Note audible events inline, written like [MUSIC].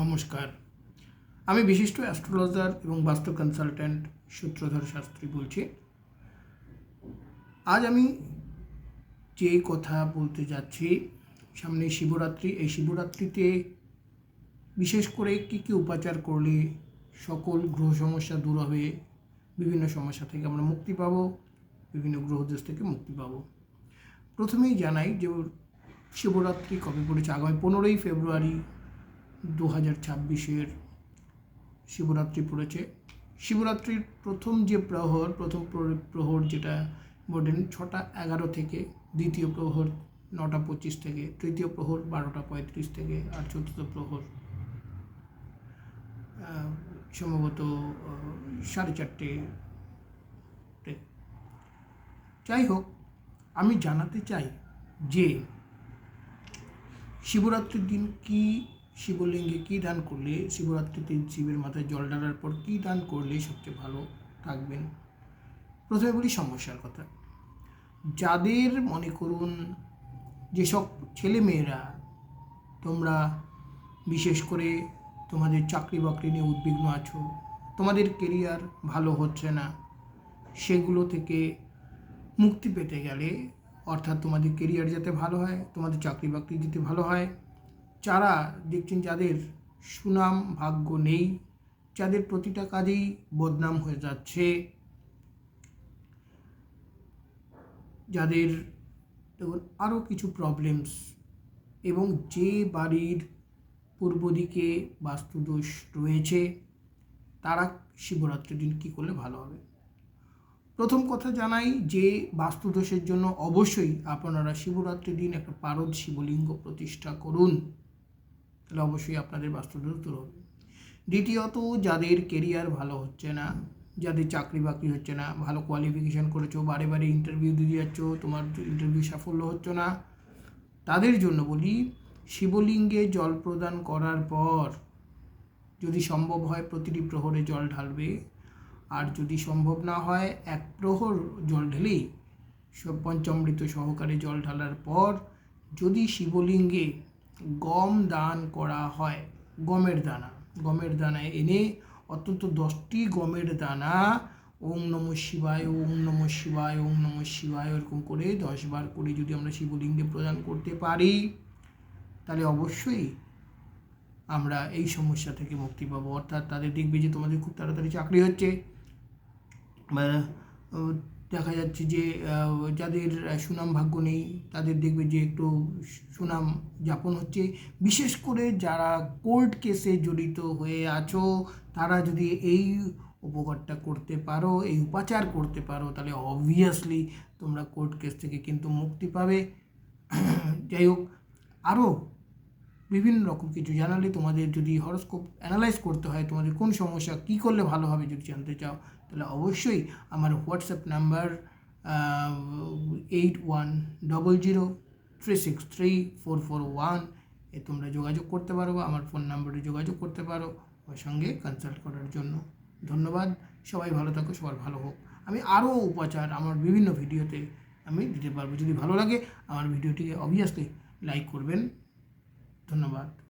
নমস্কার। আমি বিশিষ্ট অ্যাস্ট্রোলজার এবং বাস্তু কনসালট্যান্ট সূত্রধর শাস্ত্রী বলছি। আজ আমি যে কথা বলতে যাচ্ছি, সামনে শিবরাত্রি, এই শিবরাত্রিতে বিশেষ করে কী কী উপাচার করলে সকল গ্রহ সমস্যা দূর হবে, বিভিন্ন সমস্যা থেকে আমরা মুক্তি পাবো, বিভিন্ন গ্রহদেশ থেকে মুক্তি পাবো। প্রথমেই জানাই যে শিবরাত্রি কবে পড়েছে? আগামী পনেরোই ফেব্রুয়ারি দু হাজার ছাব্বিশের শিবরাত্রি পড়েছে শিবরাত্রির প্রথম যে প্রহর, প্রথম প্র- প্রহর যেটা বলেন ছটা এগারো থেকে, দ্বিতীয় প্রহর নটা পঁচিশ থেকে, তৃতীয় প্রহর বারোটা পঁয়ত্রিশ থেকে, আর চতুর্থ প্রহর সম্ভবত সাড়ে চারটে। যাই হোক, আমি জানাতে চাই যে, শিবরাত্রির দিন কি শিবলিঙ্গে কি দান করলে শিবরাত্রিতে শিবের মাথায় জল ঢালার পর কি দান করলে সবচেয়ে ভালো থাকবেন? প্রথমে বলি সমস্যার কথা। যাদের মনে করুন যেসব ছেলে মেয়েরা তোমরা বিশেষ করে তোমাদের চাকরি বাকরি নিয়ে উদ্বিগ্ন আছো, তোমাদের কেরিয়ার ভালো হচ্ছে না, সেগুলো থেকে মুক্তি পেতে গেলে অর্থাৎ তোমাদের কেরিয়ার যাতে ভালো হয়, তোমাদের চাকরি বাকরি যাতে ভালো হয় যারা দেখছেন যাদের সুনাম, ভাগ্য নেই, যাদের প্রতিটা কাজেই বদনাম হয়ে যাচ্ছে, যাদের দেখুন আরও কিছু প্রবলেমস এবং যে বাড়ির পূর্ব দিকে বাস্তুদোষ রয়েছে, তারা শিবরাত্রির দিন কী করলে ভালো হবে? প্রথম কথা জানাই যে বাস্তুদোষের জন্য অবশ্যই আপনারা শিবরাত্রির দিন একটা পারদ শিবলিঙ্গ প্রতিষ্ঠা করুন। তাহলে অবশ্যই আপনাদের বাস্তুদোষ দূর হবে দ্বিতীয়ত, যাদের কেরিয়ার ভালো হচ্ছে না, যাদের চাকরি বাকরি হচ্ছে না, ভালো কোয়ালিফিকেশান করেছ, বারে বারে ইন্টারভিউ দিয়ে যাচ্ছ, তোমার ইন্টারভিউ সাফল্য হচ্ছে না, তাদের জন্য বলি, শিবলিঙ্গে জল প্রদান করার পর যদি সম্ভব হয় প্রতিটি প্রহরে জল ঢালবে, আর যদি সম্ভব না হয় এক প্রহর জল ঢেলেই পঞ্চামৃত সহকারে জল ঢালার পর যদি শিবলিঙ্গে গম দান করা হয় গমের দানা। গমের দানা এনে অত্যন্ত দশটি গমের দানা ওম নম শিবায় ওম নম শিবায় ওম নম শিবায় এরকম করে দশবার করে যদি আমরা শিবলিঙ্গে প্রদান করতে পারি তাহলে অবশ্যই আমরা এই সমস্যা থেকে মুক্তি পাবো। অর্থাৎ তাদের দেখবে যে তোমাদের খুব তাড়াতাড়ি চাকরি হচ্ছে। আহ, দেখা যাচ্ছে যে যাদের সুনাম ভাগ্য নেই, তাদের দেখবে যে একটু সুনাম যাপন হচ্ছে। বিশেষ করে যারা কোর্ট কেসে জড়িত হয়ে আছো, তারা যদি এই উপকারটা করতে পারো, এই উপাচার করতে পারো, তাহলে অবভিয়াসলি তোমরা কোর্ট কেস থেকে কিন্তু মুক্তি পাবে। [CLEARS THROAT] যাই হোক আরও বিভিন্ন রকম কিছু জানালে তোমাদের যদি হরস্কোপ অ্যানালাইজ করতে হয়, তোমাদের কোন সমস্যা, কী করলে ভালো হবে যদি জানতে চাও, তাহলে অবশ্যই আমার WhatsApp number eight one double zero three six three four four one এ তোমরা যোগাযোগ করতে পারো আমার ফোন নাম্বারে যোগাযোগ করতে পারো আমার সঙ্গে কনসাল্ট করার জন্য। ধন্যবাদ, সবাই ভালো থাকো, সবার ভালো হোক। আমি আরও উপাচার আমার বিভিন্ন ভিডিওতে আমি দিতে পারব। যদি ভালো লাগে আমার ভিডিওটিকে অবভিয়াসলি লাইক করবেন। ধন্যবাদ।